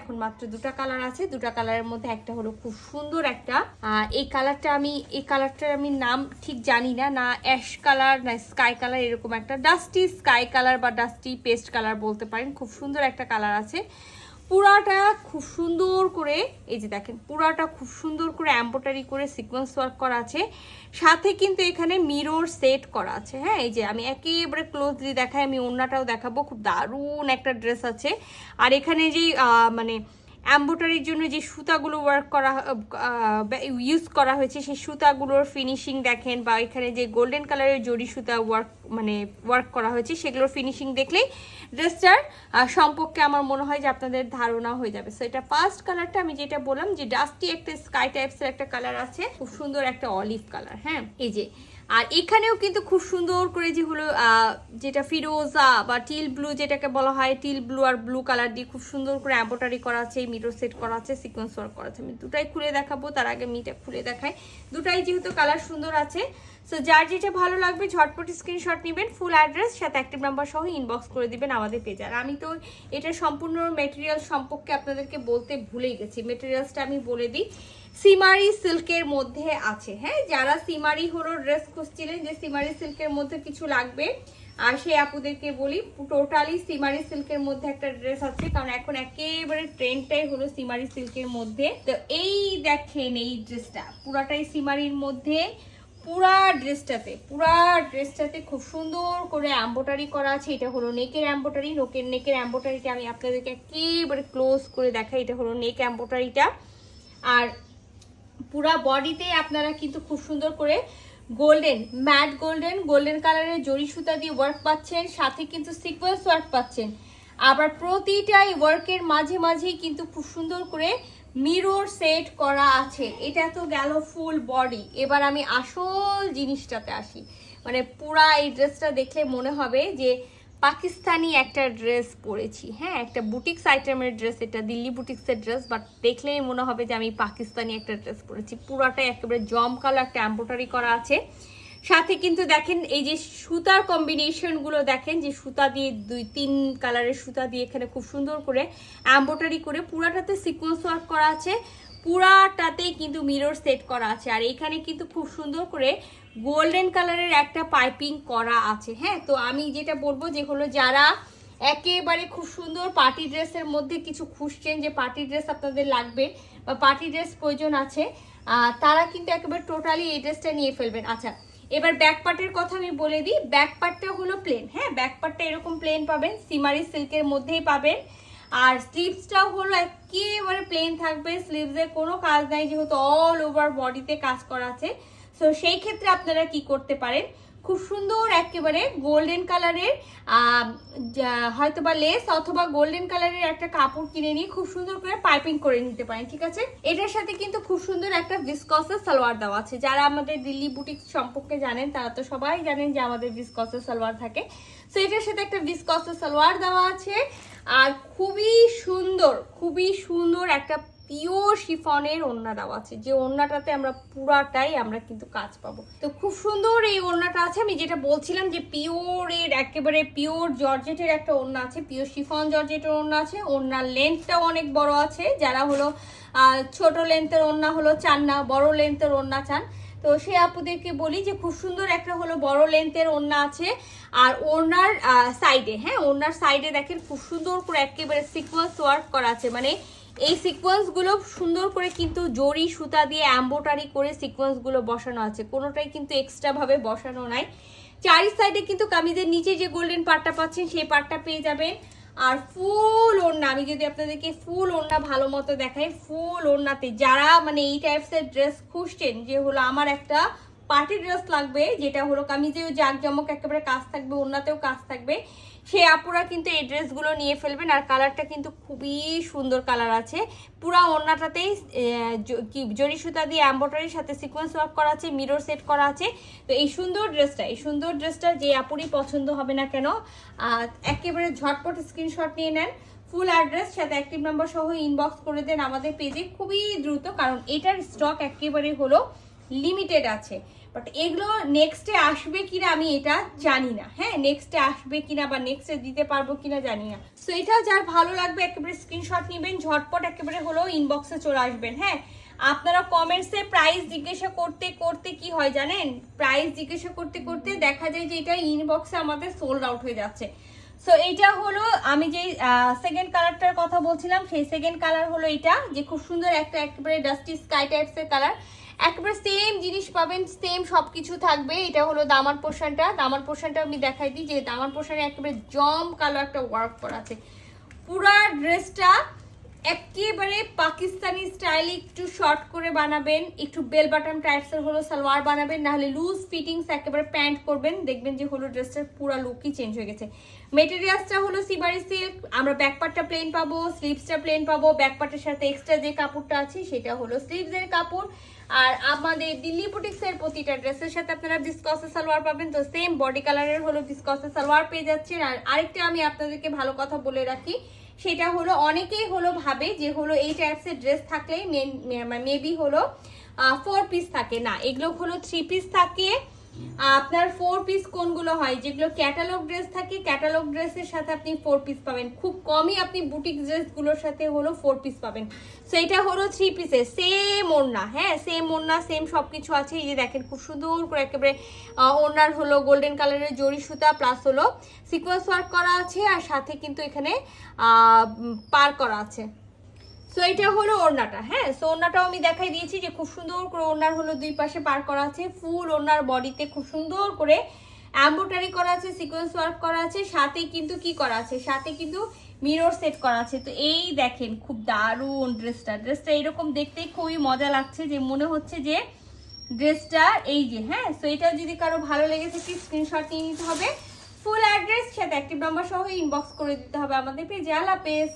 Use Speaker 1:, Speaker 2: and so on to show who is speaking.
Speaker 1: এখন মাত্র দুটা কালার আছে। দুটা কালারের মধ্যে একটা হলো খুব সুন্দর একটা। এই কালারটা আমি, এই কালারটার আমি নাম ঠিক জানি না। না অ্যাশ কালার না স্কাই কালার এরকম একটা ডাস্টি স্কাই কালার বা ডাস্টি পেস্ট কালার বলতে পারেন। খুব সুন্দর একটা কালার আছে। পুরাটা খুব সুন্দর করে, এই যে দেখেন, পুরাটা খুব সুন্দর করে অ্যাম্বোটারি করে সিকোয়েন্স ওয়ার্ক করা আছে। সাথে কিন্তু এখানে মিরর সেট করা আছে হ্যাঁ? এই যে আমি একেবারে ক্লোজলি দেখাই, আমি ওড়নাটাও দেখাবো, খুব দারুণ একটা ড্রেস আছে। আর এখানে যেই মানে এম্ব্রয়ডারির জন্য যে সুতাগুলো ওয়ার্ক করা ইউজ করা হয়েছে, সেই সুতাগুলোর ফিনিশিং দেখেন বা এখানে যে গোল্ডেন কালারের জরি সুতা ওয়ার্ক মানে ওয়ার্ক করা হয়েছে, সেগুলোর ফিনিশিং দেখলেই ড্রেসটার সম্পর্কে আমার মনে হয় যে আপনাদের ধারণা হয়ে যাবে। সো এটা ফার্স্ট কালারটা আমি যেটা বললাম যে ডাস্টি একটা স্কাই টাইপসের একটা কালার আছে, খুব সুন্দর একটা অলিভ কালার হ্যাঁ? এই যে আর এখানেও কিন্তু খুব সুন্দর করে যে হলো যেটা ফিরোজা বা টিল ব্লু যেটাকে বলা হয়, টিল ব্লু আর ব্লু কালার দিয়ে খুব সুন্দর করে এম্ব্রয়ডারি করা আছে মিরো সেট করা আছে সিকোয়েন্স ওয়ার্ক করা আছে। আমি দুটাই খুলে দেখাবো, তার আগে মিটা খুলে দেখাই। দুটাই যেহেতু কালার সুন্দর আছে সো যার যেটা ভালো লাগবে ঝটপট স্ক্রিনশট নেবেন ফুল অ্যাড্রেস সাথে অ্যাক্টিভ নাম্বার সহ ইনবক্স করে দিবেন আমাদের পেজে আর আমি তো এটা সম্পূর্ণ মেটেরিয়াল সম্পর্কে আপনাদেরকে বলতে ভুলেই গেছি। মেটেরিয়ালসটা আমি বলে দিই। সিমারি সিল্কের মধ্যে আছে হ্যাঁ? যারা সিমারি হলো ড্রেস খুঁজছিলেন যে সিমারি সিল্কের মধ্যে কিছু লাগবে, আর সেই আপুদেরকে বলি, টোটালি সিমারি সিল্কের মধ্যে একটা ড্রেস আছে, কারণ এখন একেবারে ট্রেন্ডটাই হলো সিমারি সিল্কের মধ্যে। তো এই দেখেন এই ড্রেসটা, পুরাটাই সিমারির মধ্যে, পুরা ড্রেসটাতে পুরা ড্রেসটাতে খুব সুন্দর করে এম্বোটারি করা আছে। এটা হলো নেকের এম্বোটারি নোকের নেকের এম্বোটারিটা আমি আপনাদেরকে একেবারে ক্লোজ করে দেখাই। এটা হলো নেক এম্বোটারিটা আর পুরা বডিতে আপনারা কিন্তু খুব সুন্দর করে গোল্ডেন, ম্যাট গোল্ডেন গোল্ডেন কালারের জরি সুতা দিয়ে ওয়ার্ক পাচ্ছেন, সাথে কিন্তু সিকোয়েন্স ওয়ার্ক পাচ্ছেন। আবার প্রতিটাই ওয়ার্কের মাঝে মাঝেই কিন্তু খুব সুন্দর করে মিরর সেট করা আছে। এটা তো গেল ফুল বডি এবার আমি আসল জিনিসটাতে আসি। মানে পুরা এই ড্রেসটা দেখলে মনে হবে যে পাকিস্তানি একটা ড্রেস পরেছি। হ্যাঁ একটা বুটিক্স আইটেমের ড্রেস এটা দিল্লি বুটিক্সের ড্রেস বাট দেখলেই মনে হবে যে আমি পাকিস্তানি একটা ড্রেস পরেছি। পুরাটাই একেবারে জম কালো একটা এম্ব্রয়ডারি করা আছে। সাথে কিন্তু দেখেন, এই যে সুতার কম্বিনেশনগুলো দেখেন, যে সুতা দিয়ে দুই, তিন কালারের সুতা দিয়ে এখানে খুব সুন্দর করে এম্ব্রয়ডারি করে পুরাটাতে সিকোয়েন্স ওয়ার্ক করা আছে। পুরাটাতেই কিন্তু মিরর সেট করা আছে। আর এখানে কিন্তু খুব সুন্দর করে গোল্ডেন কালারের একটা পাইপিং করা আছে হ্যাঁ? তো আমি যেটা বলব যে হলো যারা একেবারে খুব সুন্দর পার্টি ড্রেসের মধ্যে কিছু খুঁজছেন যে পার্টি ড্রেস আপনাদের লাগবে বা পার্টি ড্রেস প্রয়োজন আছে তারা কিন্তু একেবারে টোটালি এই ড্রেসটা নিয়ে ফেলবেন। আচ্ছা এবার ব্যাক পার্টের কথা আমি বলে দিই ব্যাক পার্টটা হলো প্লেন হ্যাঁ? ব্যাক পার্টটা এরকম প্লেন পাবেন, সিমারি সিল্কের মধ্যেই পাবেন। আর স্লিভসটাও হলো একেবারে প্লেন থাকবে স্লিভসে কোনো কাজ নাই, যেহেতু অল ওভার বডিতে কাজ করা আছে। সো সেই ক্ষেত্রে আপনারা কি করতে পারেন? খুব সুন্দর একেবারে গোল্ডেন কালারের হয়তো বা লেস অথবা গোল্ডেন কালারের একটা কাপড় কিনে নিয়ে খুব সুন্দর করে পাইপিং করে নিতে পারেন, ঠিক আছে? এটার সাথে কিন্তু খুব সুন্দর একটা ভিসকসের সালোয়ার দেওয়া আছে। যারা আমাদের দিল্লি বুটিক সম্পর্কে জানেন, তারা তো সবাই জানেন যে আমাদের ভিসকসের সালোয়ার থাকে। সো এটার সাথে একটা ভিসকসের সালোয়ার দেওয়া আছে। আর খুবই সুন্দর খুবই সুন্দর একটা পিওর শিফনের ওড়না দেওয়া আছে। যে ওড়নাটাতে আমরা পুরাটাই আমরা কিন্তু কাজ পাবো। তো খুব সুন্দর এই ওড়নাটা আছে। আমি যেটা বলছিলাম যে পিওরের একেবারে পিওর জর্জেটের একটা ওড়না আছে। পিওর শিফন জর্জেটের ওড়না আছে। ওড়নার লেন্থটাও অনেক বড় আছে। যারা হলো ছোট লেন্থের ওড়না হলো চান না, বড় লেন্থের ওড়না চান। তো সে আপুদেরকে বলি যে খুব সুন্দর একটা হলো বড় লেন্থের ওড়না আছে। আর ওড়নার সাইডে হ্যাঁ ওড়নার সাইডে দেখেন খুব সুন্দর করে একেবারে সিকোয়েন্স ওয়ার্ক করা আছে। মানে এই সিকোয়েন্সগুলো সুন্দর করে কিন্তু জরি সুতা দিয়ে অ্যাম্বোটারি করে সিকোয়েন্সগুলো বসানো আছে। কোনোটাই কিন্তু এক্সট্রা ভাবে বসানো নাই। চারি সাইডে কিন্তু কামিজের নিচে যে গোল্ডেন পার্টটা পাচ্ছেন, সেই পার্টটা পেয়ে যাবেন। আর ফুল ওড়না, আমি যদি আপনাদেরকে ফুল ওড়না ভালো মতো দেখাই, ফুল ওড়নাতে যারা মানে এই টাইপসের ড্রেস খুঁজছেন, যে হলো আমার একটা পার্টি ড্রেস লাগবে, যেটা হলো কামিজেও জাঁকজমক, একেবারে কাজ থাকবে, ওড়নাতেও কাজ থাকবে সেই আপুরা কিন্তু এই ড্রেসগুলো নিয়ে ফেলবেন আর কালারটা কিন্তু খুবই সুন্দর কালার আছে। পুরা ওড়নাটাতেই কি, জরি সুতা দিয়ে এম্ব্রয়ডারির সাথে সিকোয়েন্স ওয়ার্ক করা আছে মিরর সেট করা আছে। তো এই সুন্দর ড্রেসটা, এই সুন্দর ড্রেসটা যে আপুরই পছন্দ হবে না কেন একেবারে ঝটপট স্ক্রিনশট নিয়ে নেন। ফুল অ্যাড্রেস সাথে অ্যাক্টিভ নাম্বার সহ ইনবক্স করে দেন আমাদের পেজে খুবই দ্রুত, কারণ এটার স্টক একেবারে হলো লিমিটেড আছে। বাট এগুলো নেক্সটে আসবে কিনা আমি এটা জানি না। হ্যাঁ নেক্সটে আসবে কিনা বা নেক্সটে দিতে পারব কিনা জানি না। সো এটা যার ভালো লাগবে, একেবারে স্ক্রিনশট নেবেন, ঝটপট একেবারে হলো ইনবক্সে চলে আসবেন হ্যাঁ। আপনারা কমেন্টসে প্রাইস জিজ্ঞাসা করতে করতে কি হয় জানেন? প্রাইস জিজ্ঞাসা করতে করতে দেখা যায় যে এটা ইনবক্সে আমাদের সোল্ড আউট হয়ে যাচ্ছে। সো এইটা হলো আমি যে সেকেন্ড কালারটার কথা বলছিলাম, সেই সেকেন্ড কালার হলো এটা, যে খুব সুন্দর একটা একেবারে ডাস্টি স্কাই টাইপসের কালার একেবারে সেম জিনিস পাবেন সেম সব কিছু থাকবে। এটা হলো দামার পোর্শনটা দামার পোর্শনটা আমি দেখাই দিই যে দামার পোর্শনে একেবারে জম কালো একটা ওয়ার্ক করা আছে। পুরা ড্রেসটা একেবারে পাকিস্তানি স্টাইলে একটু শর্ট করে বানাবেন, একটু বেল বাটন টাইপসের হলো সালোয়ার বানাবেন, নাহলে লুজ ফিটিংস একেবারে প্যান্ট করবেন, দেখবেন যে হলো ড্রেসটার পুরো লুকই চেঞ্জ হয়ে গেছে। মেটেরিয়ালসটা হলো সিবারি সিল্ক আমরা ব্যাকপার্টটা প্লেন পাবো স্লিভসটা প্লেন পাবো ব্যাকপার্টের সাথে এক্সট্রা যে কাপড়টা আছে সেটা হলো স্লিভসের কাপড়। আর আমাদের দিল্লি বুটিক্সের প্রতিটা ড্রেসের সাথে আপনারা বিসকসের সালোয়ার পাবেন, তো সেম বডি কালারের হলো বিসকসের সালোয়ার পেয়ে যাচ্ছেন। আর আরেকটা আমি আপনাদেরকে ভালো কথা বলে রাখি সেটা হলো, অনেকেই হলো ভাবে যে হলো এই টাইপসের ড্রেস থাকলেই মেবি হলো ফোর পিস থাকে। না, এগুলো হলো থ্রি পিস থাকে। আপনার ফোর পিস কোনগুলো হয়? যেগুলো ক্যাটালগ ড্রেস থাকে ক্যাটালগ ড্রেসের সাথে আপনি ফোর পিস পাবেন। খুব কমই আপনি বুটিক ড্রেসগুলোর সাথে হলো ফোর পিস পাবেন। সো এটা হলো থ্রি পিসের সেম ওড়না হ্যাঁ? সেম ওড়না সেম সব কিছু আছে। এই যে দেখেন, খুব সুন্দর করে একেবারে ওড়নার হলো গোল্ডেন কালারের জরি সুতা প্লাস হলো সিকোয়েন্স ওয়ার্ক করা আছে, আর সাথে কিন্তু এখানে পার করা আছে। সো এটা হলো ওড়নাটা হ্যাঁ? সো ওড়নাটাও আমি দেখাই দিয়েছি যে খুব সুন্দর করে ওড়নার হলো দুই পাশে পার করা আছে, ফুল ওড়নার বডিতে খুব সুন্দর করে এম্বোটারি করা আছে সিকোয়েন্স ওয়ার্ক করা আছে, সাথে কিন্তু কি করা আছে? সাথে কিন্তু মিরর সেট করা আছে। তো এই দেখেন, খুব দারুণ ড্রেসটা। ড্রেসটা এরকম দেখতেই খুবই মজা লাগছে যে মনে হচ্ছে যে ড্রেসটা এই যে হ্যাঁ? সো এটা যদি কারও ভালো লেগে থাকে স্ক্রিনশট নিয়ে নিতে হবে। ফুল অ্যাড্রেস সাথে অ্যাক্টিভ নাম্বার সহ ইনবক্স করে দিতে হবে আমাদের পেজে আল্লাহ পেজ